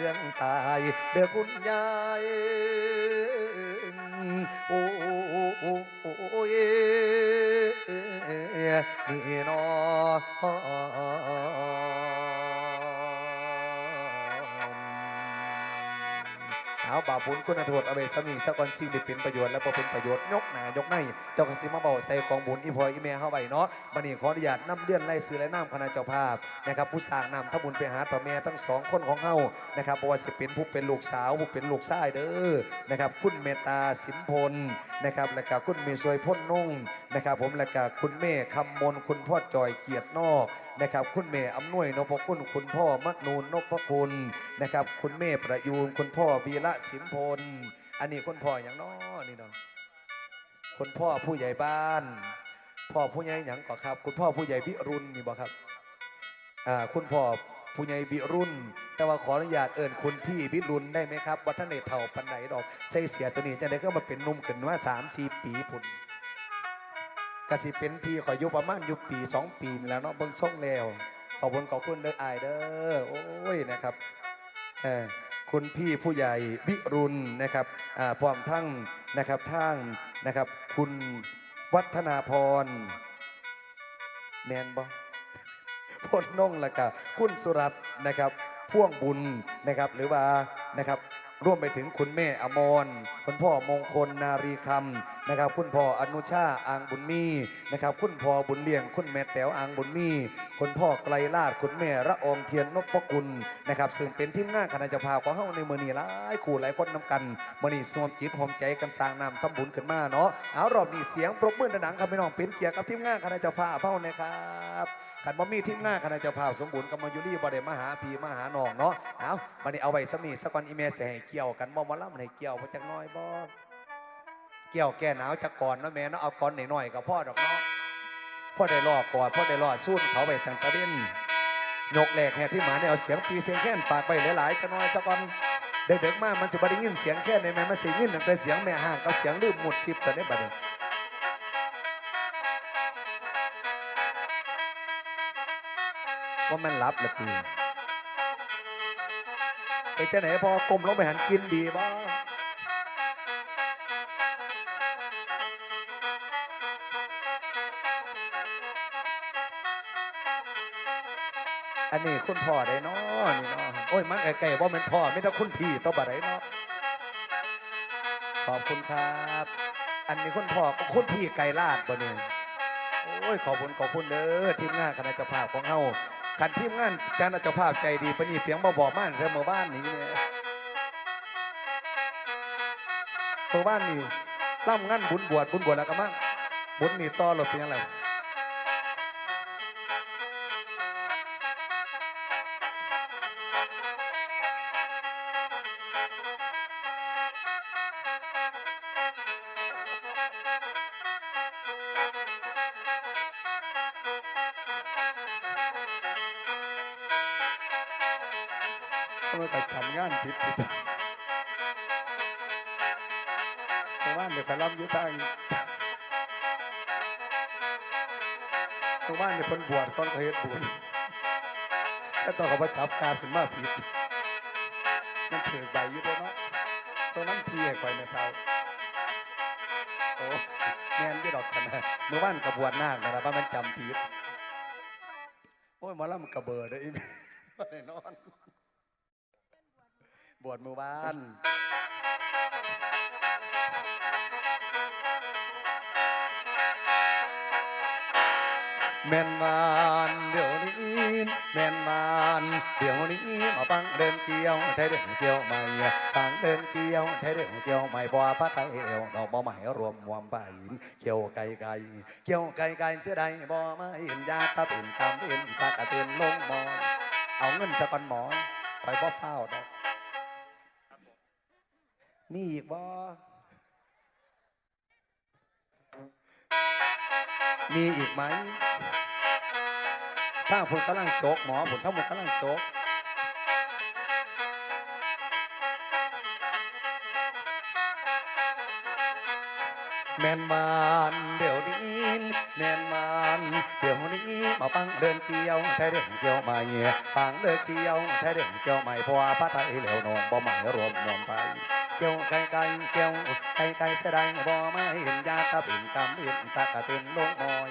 เรื่องตาย เด้อคุณยายโอ้ยนี่นอ เอาบาปบุญคุณโทษเอาไปสมีสักวันสิ่งที่เป็นประโยชน์และบ่เป็นประโยชน์ยกหนายกในเจ้ากสิมาเบาใส่กองบุญอีพออีเมเข้าไปเนาะบันนี้ขออนุญาตนำเลื่อนไล่ซื้อและน้ำคณะเจ้าภาพนะครับผู้สร้างนำทำบุญไปหาต่อแม่ทั้งสองคนของเฮานะครับบ่ว่าสิเป็นผู้เป็นลูกสาวผู้เป็นลูกชายเด้อนะครับคุณเมตตาสิมพลนะครับและก็คุณเมสวยพ้นนุ่งนะครับผมและก็คุณแม่คำมนคุณพ่อจอยเกียรตินอก นะครับ คุณแม่อำนวยนพคุณคุณพ่อมนูนนพคุณนะครับ คุณแม่ประยูนคุณพ่อวีระสิมพล อันนี้คุณพ่ออย่างน้อนี่เนาะคุณพ่อผู้ใหญ่บ้าน พ่อผู้ใหญ่หยังก่อครับ คุณพ่อผู้ใหญ่วิรุณนี่บอกครับอ่าคุณพ่อผู้ใหญ่วิรุณแต่ว่าขออนุญาตเอิญคุณพี่วิรุณได้ไหมครับวัฒนเดชเท่าปันไหนดอกใส่เสียตัวนี้จะได้ก็มาเป็นนุ่มขึ้นว่าสามสี่ปีพุ่น กสิเป็นพี่ขออายุประมาณอยู่ปีสองปีนี่แหล้วเนาะเบิ่งส่งแล้วขอบคุณขอบคุณเด้ออายเด้อโอ้ยนะครับเออคุณพี่ผู้ใหญ่วิรุณนะครับอ่าพร้อมทั้งนะครับทั้งนะครับ คุณวัฒนาพรแมนบอพลนงแล้วก็คุณสุรัตน์นะครับ พ่วงบุญนะครับ หรือว่านะครับ ร่วมไปถึงคุณแม่อมรคุณพ่อมงคลนารีคำนะครับ คุณพ่ออนุชาอางบุญมีนะครับ คุณพ่อบุญเลี้ยง คุณแม่แต๋วอางบุญมี คุณพ่อไกลลาดคุณแม่ระอองเทียนนพกุลนะครับซึ่งเป็นทีมงานคณะเจ้าภาพของเฮาในมือนี้หลายคู่หลายคนนำกันมือนี้สวมจิตหอมใจกันสร้างนำทำบุญขึ้นมาเนาะเอารอบนี้เสียงปรบมือดังๆครับพี่น้องเป็นเกียรติกับทีมงานคณะเจ้าภาพเฮานะครับ ขันบ่มีทีมงานคณะเจ้าภาพสมบูรณ์กับมาอยู่นี่บ่ได้มาหาพี่มาหาน้องเนาะเอาบัดนี้เอาไว้สมีสักวันอีเมลให้เกี่ยวกันบ่มาล่ำให้เกี่ยวมาจักน้อยบ่เกี่ยวแก้หนาวจักก่อนเนาะแม่เนาะเอาก่อนหน่อยๆกับพ่อดอกเนาะพ่อได้รอก่อนพ่อได้รอสู้เขาไปตั้งตะเว้นยกแหลกแห่ที่หมาเนี่ยเอาเสียงปีเสียงแค้นฝากไปหลายๆจักน้อยจักก่อนเด็กๆมากมันสิบได้ยินเสียงแค่ในแม่มันสิยินตั้งแต่เสียงแม่ห่างกับเสียงลืมหมดชิบแตอนนี้บัดนี้ ว่ามันรับละปีไอ้เจ้าไหนพอกลมลงไปหันกินดีบ้าอันนี้คุณพ่อได้เนาะนี่เนาะโอ้ยมันไก่ๆว่ามันพ่อไม่ต้องคุณพี่ต้องบ่ได้เนาะขอบคุณครับ อันนี้คุณพ่อก็คุณพี่ไก่ลาดบ่เนี่ยโอ้ยขอบคุณขอบคุณเด้อทีมงานคณะเจ้าภาพของเฮา ขันทีมงานคณะเจ้าภาพใจดีปนีเพียงบ่บอกบ้านเรื่องเมื่บ้านนี้เนี่ยเมื่บ้านนี่ร่ำงานบุญบวชบุญบวชแล้วก็มั่งบุญนี่ต่อหลดเป็นยังไง ทำไมก็ทำงานผิดผิดเมื่อบ้านเดี๋ยวขล่ำอยู่ทางเมื่อบ้านเดี๋ยวคนบวชคนก็เฮ็ดบุญก็ต้องเขาไปจับการขึ้นมาผิดมันเถื่อใบอยู่ด้วยเนาะตรงนั้นทีให้คอยไม่เท่าโอ้แม่นยี่ดอกฉันะเมื่อวานกระบวนนาคนะว่ามันจำผิดโอ้ยมาล่ำกระเบอร์เด้ออีไม่ได้นอน บวชเมื่อวานแม่นวานเดี๋ยวนี้แม่นวานเดี๋ยวนี้มาปังเดินเกี่ยวไทยเดินเกี่ยวใหม่ปังเดินเกี่ยวไทยเดินเกี่ยวใหม่บ่พระไทยเดียวดอกบ่ใหม่รวมมวมไปเกี่ยวไก่ไก่เกี่ยวไก่ไก่เสียดายบ่มาเห็นยาตาเป็นตำเป็นสักเซ็นลงมอเอาเงินจะก่อนหมอคอยบ่เฝ้าดอก มีอีกบ่มีอีกไหมถ้าผลกำลังโจกหมอผลทั้งหมดกำลังโจกแม่นมานเดี๋ยวนี้แม่นมานเดี๋ยวนี้มาปังเดินเกี่ยวแท้เด่นเกี่ยวใหม่ปังเดินเกี่ยวแท้เด่นเกี่ยวใหม่พราะว่าพระไทยเหลวนองบ่หมายรวมมวลไป เกี่ยวไก่ไก่เกี่ยวไก่ไก่เสยดายบ่มาเห็นยาตะปิ่นกำเห็นสักกะเส้นลงมอย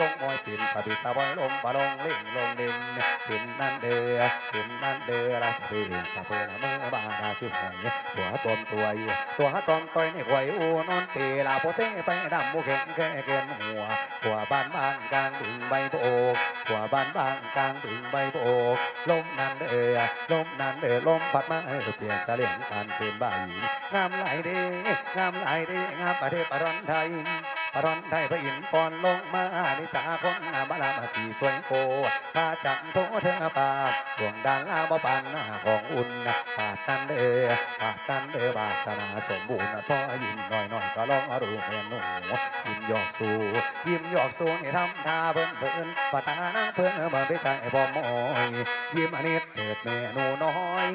ลงมอยปิ่นสะบิดสะบอยลงบะลงเล่งลงเล่งปิ่นนั่นเดือปิ่นนั่นเดือละสะเปนสะเปนละเมื่อบาดาสิหอยตัวตมตัวอยู่ตัวตอมต่อยในหวยอูนอนเตลาโพเซไปดำมูแข็งแค่เกนหัวหัวบ้านบางกลางดึงใบโบกหัวบ้านบางกลางดึงใบโบกลมนั่นเดือลมนั่นเดือลมพัดมาเปลี่ยนเสลียงการเส้นใบงามหลายเด้งามหลายเด้งามประเทศปรอนไทย รอนได้พระอินทร์ปอนลงมานิจาคนงามาลามาสีสวยโกพาจังโตเธอปากดวงดานลาบปานหน้าของอุ่นปาดตันเดอปาดตันเดอบาสนาสมบูรณ์พ่อยิ้มหน่อยหน่อยก็ลองอรูแม่หนูยิ้มหยอกสู้ยิ้มหยอกสู้นี่ทำท่าเพิ่นเพิ่นปาตานางเพิ่นมาไปใจพอมอยยิ้มอันนี้เกิดแม่หนูน้อย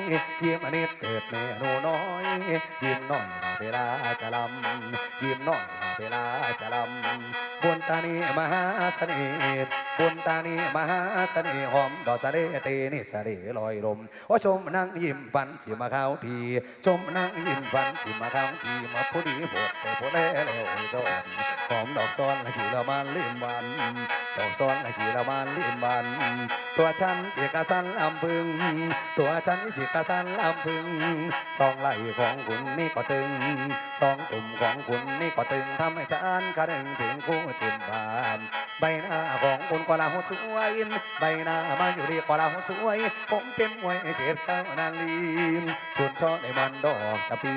ยิ้มอันนี้เกิดแม่หนูน้อยยิ้มหน่อยเราเวลาจะลำยิ้มหน่อย เบุญตานีมหาเสน่ห์บุญตานีมหาเสน่ห์หอมดอกสะเลเตนิสะเลลอยลมโอ้ชมนางยิ้มฟันที่มาเข้าทีชมนางยิ้มฟันที่มาเข้าทีมาผู้ดีโผดแต่ผู้แลแล้วสอนหอมดอกซ้อนละขี่ละมันลิมวันดอกซ้อนละขี่ละมันลิมวันตัวฉันจิกะสันลำพึง ตัวฉันจิกะสันลำพึงสองไหลของคุณนี่ก็ตึงสองตุ่มของคุณนี่ก็ตึงทำให้ฉันกระดึงถึงคู่ชิมบานใบหน้าของคุณก็ลาสวยใบหน้ามาอยู่ดีก็ลาสวย ผมเป็นมวยเกิดเก้านาลีชุนช่อในมันดอกจะปี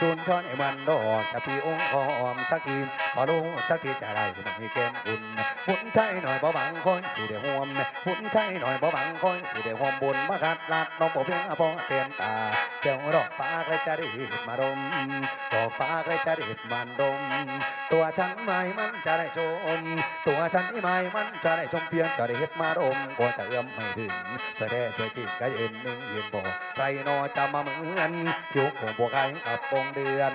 ชุนช่อในมันดอกจะปีองค์หอมสักทีขอรู้สักทีจะได้หน่อยแก้มคุณหุ่นใจหน่อยบ่บังคอยสิเดี๋ยวห่วมหุ่นใจหน่อยบ่บังคอยสิเดี๋ยวห่วมบุญมาขัดลัดน้องบ่เพียงพอเตียนตาเจ้าดอกฟ้าใครจะได้มาดมดอกฟ้าใครจะได้มันดม ตัวฉันไม่มันจะได้ชม ตัวฉันไม่มันจะได้ชมเพียงจะได้เฮ็ดมาดมก็จะเอื้อมไม่ถึงสวยแด่สวยจริงก็ยืนหนึ่งยืนบ่ไรนอจะมาเหมือนหิวโป่งบัวไก่กับปงเดือน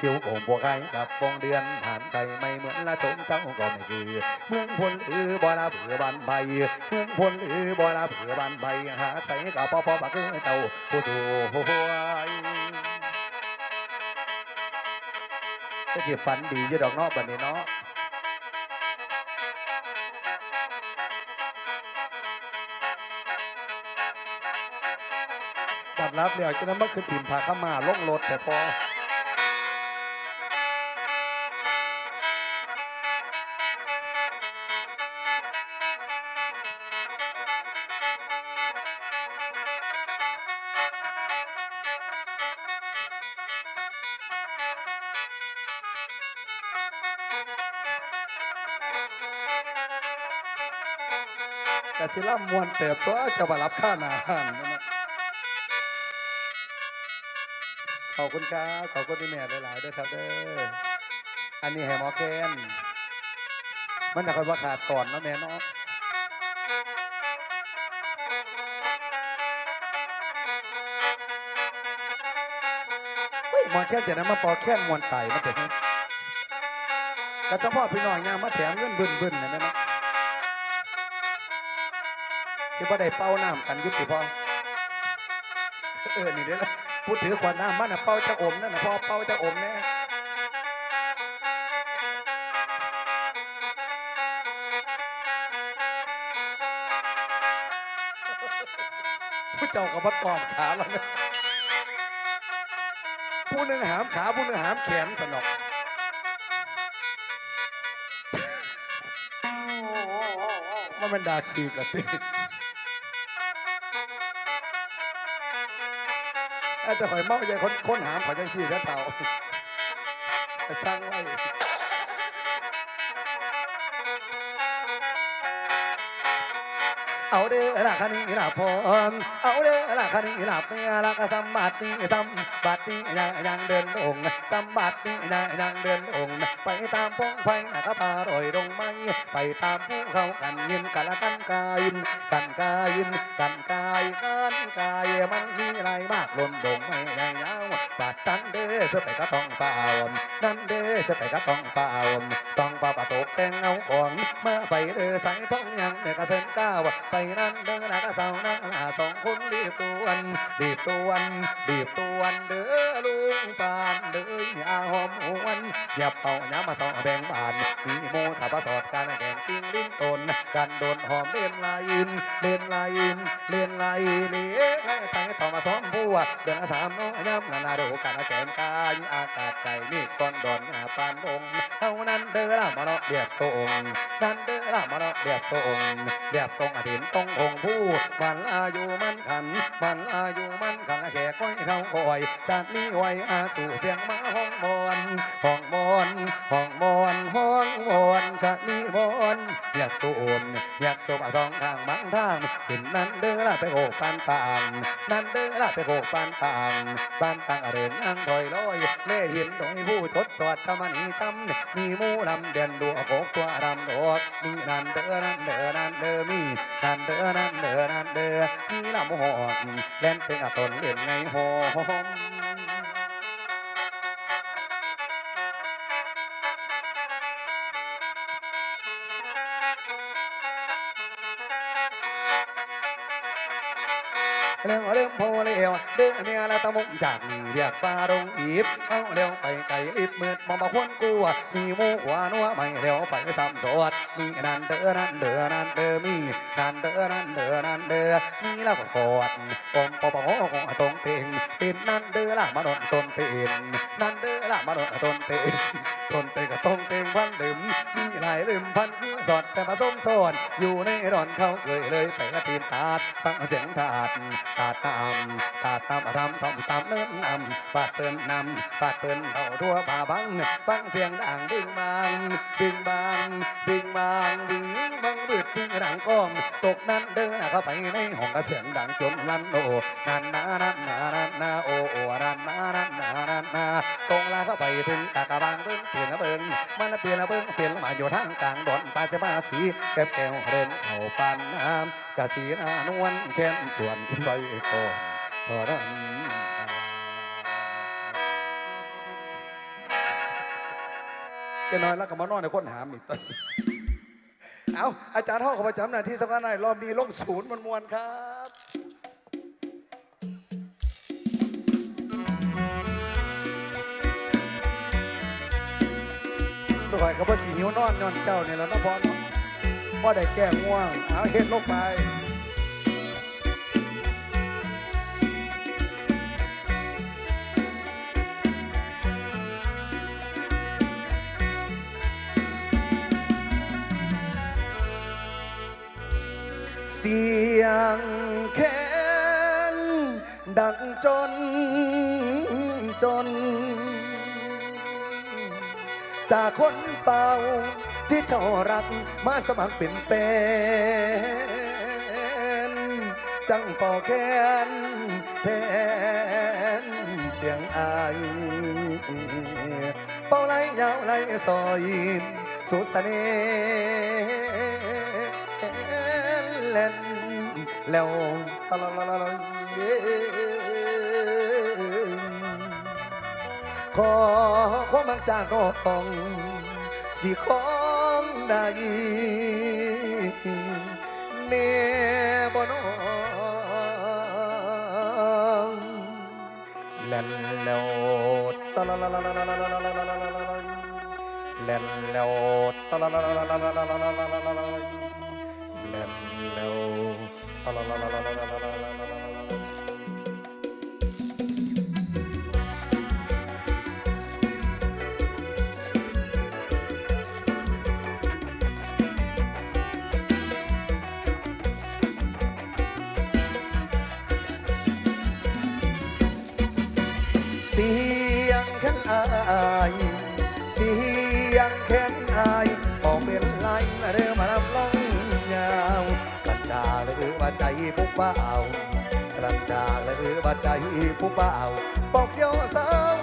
หิวโป่งบัวไก่กับปงเดือนหานไก่ไม่เหมือนละชมเจ้าก็ไม่คือเมืองพลอือบ่ละเผือบันใบเมืองพลอือบ่ละเผือบันใบหาใส่กับพ่อพ่อบักคือเจ้าผู้สวยก็สิฝันดีอยู่ดอกนอกบัดนี้เนาะบัดรับแล้วจะนั้นมาคือถิ่มพาเข้ามาลงรถแต่พอ กสิล่ำมวนเติบตัวจะมารับค่าอาหันขอบคุณครับขอบคุณที่แม่หลายๆด้วยครับเด้ออันนี้ให้หมอแคนมันจะคอยว่าขาดตอนนาะแม่เนาะเฮ้ยหมอแคนจะนำมาปอแคนมวนไตมาเถอะกระเฉพาะพี่น้อยงางมาแถมเงินบึ้นๆนะแม่เนะ สิบ่ได้เป่าน้ำกันอยุติพอเออนี่เด้อละพูดถือขวดน้ำมันน่ะเป่าจะอมนั่นน่ะพอเป่าจะอมแน่ผู้เจ้ากับวัดตอบขาแล้วเนี่ยผู้หนึ่งหามขาผู้หนึ่งหามแขนสนอกว่ามันดากสีกละ สิแต่ข่อยเมาใหญ่คนคนหามข่อยจังสี่แล้วเท่าช่างไว้เอาเด้อละคันนี้ละพรเอาเด้อละคันนี้ละเมียละก็สัมบัตินี่สัมบัตินี่ยังยังเดินลงสัมบัตินี่ยังยังเดินลงไปตามพงไฟนะก็ปลาลอยลงไม้ไปตามภูเขากันยินกันละกันกายกัน สไปก็ต้องป่านั่นเด้เสื้อไปก็ต้องป่าต้องป่าปะตกแต่งเอาของมาไปเด้อใส่ท้องยังเนี่ยก็เส้นก้าวไปนั่นเด้อนะก็สาวนั่งลาสองคนรีบตวนรีบตวนรีบตวนเด้อลุงปานเด้อยาหอมหวน ย่าเป่าย้ำมาสองแบ่งบานมีโมสาบสอดการแข่งติ้งลิ้นตนกันโดนหอมเล่นลายอินเล่นลายอินเล่นลายเลี้ยตั้งต่อมาซ้อมผัวเดือนละสามน้อยย้ำนานาดูกันแก่มกายอากาศใจนี่ก้อนดอนปานดงเท่านั้นเด้อละมาเนาะเดียบทรงนั่นเด้อละมาเนาะเดียบทรงเดียบทรงอดินต้ององผู้มันอายุมันขันมันอายุมันขันแขกก้อยเขาคอยจากนี้ไว้อาสู่เสียงมาห้องมอนห้องมอน ไปโกปานต่างนั่นเด้อละไปโกปานต่างบ้านต่างเรนนั่งดอยลอยเล่หินดอยผู้ทดตอดกำมันนีจำมีมูลำเด่นดัวโกกตัวดำโดดมีนั่นเด้อนั่นเด้อนั่นเด้อมีนั่นเด้อนั่นเด้อนั่นเด้อมีลำหอกเล่นเป็นอตนเล่นไงหอม เรื่องเรื่องโพเลวเดือเมียละตะมุงจากนี่เรียกปลาดงอีบเอาเร็วไปไก่ลิบมืดมองมาควนกลัวมีหมูหัวนัวไม่เร็วไปซ้ำสวดมีนันเด้อนันเด้อนันเด้อมีนันเด้อนันเด้อนันเด้อมีแล้วก็กอดอมปอปอของตรงเต็งเป็นนันเด้อละมาโดนต้นเต็นนันเด้อละมาโดนต้นเต็นต้นเต็งกับต้นเต็งพันลืมมีหลายลืมพันสอดแต่มาส้มสอนอยู่ในรอนเขาเคยเลยไปละตีนตาดฟังเสียงถาดตาตามตาตามรำทอมตามเนิ่นนำปาดเตือนนำปาดเตือนเราดัวป่าบังฟังเสียงดังดึงบางดึงบางดึงบางดึงบางบืดดึงดังก้องตกนั้นเดินเข้าไปในห้องกระเสียงดังจนลั่นโอนันนานันนานันนาโอโอนันนานันนานันนาตรงลาเข้าไปถึงกากะบางเบิ้งเปลี่ยนละเบิ้งมันเปลี่ยนละเบิ้งเปลี่ยนละมาอยู่ท่าางกลางดอนปาจะมาสีแก้มแก้วเรนเข่าปานน้ำกะสีนานวลแค้นส่วนใบก่อนพอรันจะน้อนแล้วก็มานอนในคนหามอีกต้นเอาอาจารย์ท่อขอประจำหน้าที่สักหน่อยรอบนี้ลงศูนย์มวลมวลครับ ข่อยก็บ่สีหิวนอนนอนเจ้าเนี่ยแล้วนาะพอเนาะพ่อได้แก้ง่วงเอาเฮ็ดลงไป เสียงแคนดังจนจน จากคนเป่าที่ชอรักมาสมัครเป็นเป็นจังป่าแคนแทนเสียงอายเป่าไหลยาวไหลซอยสุดเสน่ห์เล่นแล้วตละล อความมักจากน้องสิของใดเน่บ่น้องแล่นแล้วตะละละละละละละละละละลลละแล่นแล้วตะละละละละละละละละละลลละแล่นแล้วตะลลลละละละละละละละละ สียงแค้นอายเสียงแข็งอายออกเป็นลายเรือมาลำลองยาวกันจาหรือว่าใจผู้เบากลันจาหรือว่าใจผู้เบาบอกโยสาว